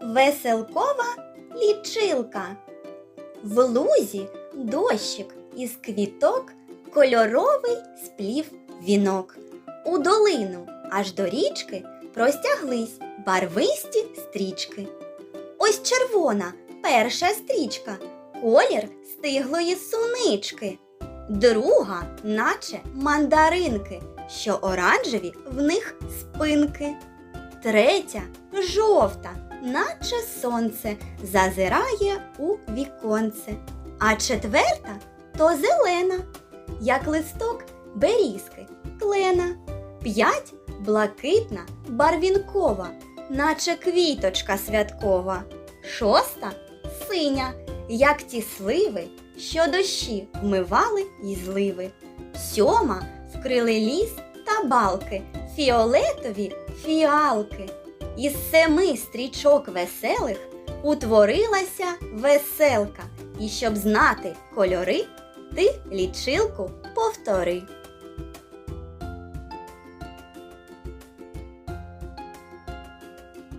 веселкова лічилка. В лузі дощик із квіток кольоровий сплів вінок. У долину аж до річки простяглись барвисті стрічки. Ось червона перша стрічка, колір стиглої сунички. Друга, наче мандаринки, що оранжеві в них спинки. Третя жовта, наче сонце, зазирає у віконце. А четверта то зелена, як листок берізки, клена. П'ять блакитна, барвінкова, наче квіточка святкова. Шоста синя, як ті сливи, що дощі вмивали й зливи. Сьома вкрили ліс та балки, фіолетові фіалки. Із семи стрічок веселих утворилася веселка. І щоб знати кольори, ти лічилку повтори.